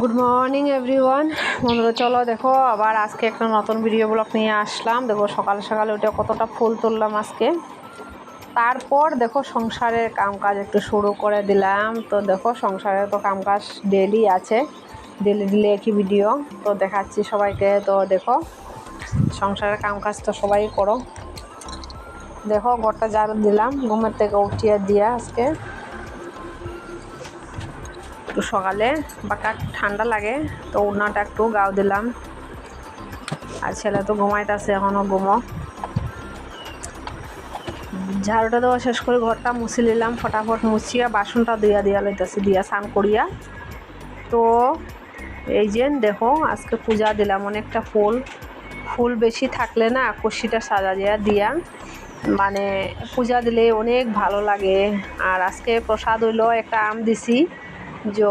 Good morning everyone বন্ধুরা, চলো দেখো, আবার আজকে একটা নতুন ভিডিও ব্লগ নিয়ে আসলাম। দেখো, সকাল সকালে উঠে কতটা ফুল তুললাম আজকে। তারপর দেখো, সংসারের কামকাজ একটু শুরু করে দিলাম। তো দেখো সংসারের তো কামকাজ ডেলি আছে। ডেলি ডেলি একই ভিডিও তো দেখাচ্ছি সবাইকে। তো দেখো, সংসারের কামকাজ তো সবাই করো। দেখো, ঘরটা ঝাড়ু দিলাম। ঘুমের থেকে উঠিয়ে দিয়ে আজকে সকালে বাকা ঠান্ডা লাগে, তো উড়নাটা একটু গাও দিলাম। আর ছেলে তো ঘুমাইতেছে এখনও ঘুমো। ঝাড়ুটা দেওয়া শেষ করে ঘরটা মুছি নিলাম, ফটাফট মুছিয়া বাসনটা দিয়া দিয়া লইতেছি, দিয়া স্নান করিয়া। তো এই যে দেখো, আজকে পূজা দিলাম অনেকটা ফুল। ফুল বেশি থাকলে না কষিটা সাজা দিয়া দিয়া মানে পূজা দিলে অনেক ভালো লাগে। আর আজকে প্রসাদ হইল একটা আম দিছি। যে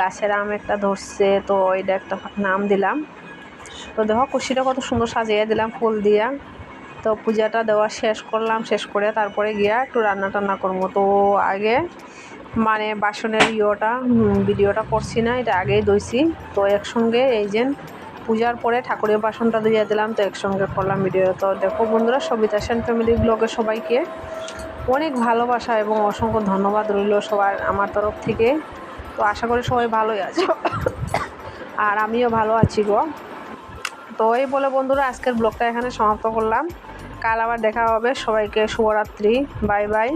গাছের আম একটা ধরছে, তো এটা একটা নাম দিলাম। তো দেখো, কুশিটা কত সুন্দর সাজিয়ে দিলাম ফুল দিয়া। তো পূজাটা দেওয়া শেষ করলাম, শেষ করে তারপরে গিয়া একটু রান্না টান্না করব। তো আগে মানে বাসনের ইয়েটা ভিডিওটা করছি না, এটা আগেই দইছি তো একসঙ্গে এই যে পূজার পরে ঠাকুরের বাসনটা ধুয়ে দিলাম, তো একসঙ্গে করলাম ভিডিও। তো দেখো বন্ধুরা, সবিতা সেন ফ্যামিলি ব্লগে সবাইকে অনেক ভালোবাসা এবং অসংখ্য ধন্যবাদ রইল সবার, আমার তরফ থেকে। তো আশা করি সবাই ভালোই আছে। আর আমিও ভালো আছি গো। তো এই বলে বন্ধুরা, আজকের ব্লগটা এখানে সমাপ্ত করলাম। কাল আবার দেখা হবে। সবাইকে শুভরাত্রি। Bye bye.